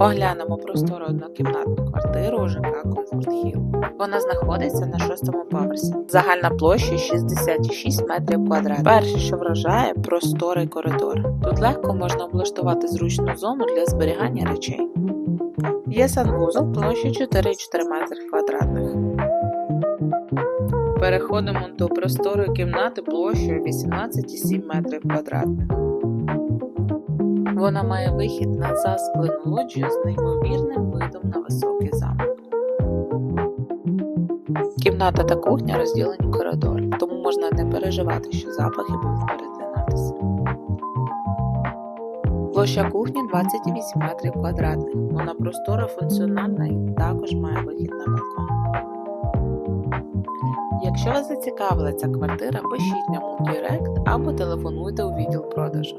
Оглянемо простору однокімнатну квартиру у ЖК Комфорт Хіл. Вона знаходиться на шостому поверсі. Загальна площа 66 метрів квадратних. Перше, що вражає, просторий коридор. Тут легко можна облаштувати зручну зону для зберігання речей. Є санвузол площею 4,4 метри квадратних. Переходимо до просторої кімнати площею 18,7 метрів квадратних. Вона має вихід на засклену лоджію з неймовірним видом на високий замок. Кімната та кухня розділені в коридор, тому можна не переживати, що запахи будуть перетинатися. Площа кухні 28 метрів квадратних. Вона простора, функціональна і також має вихід на балкон. Якщо вас зацікавила ця квартира, пишіть нам у Директ або телефонуйте у відділ продажу.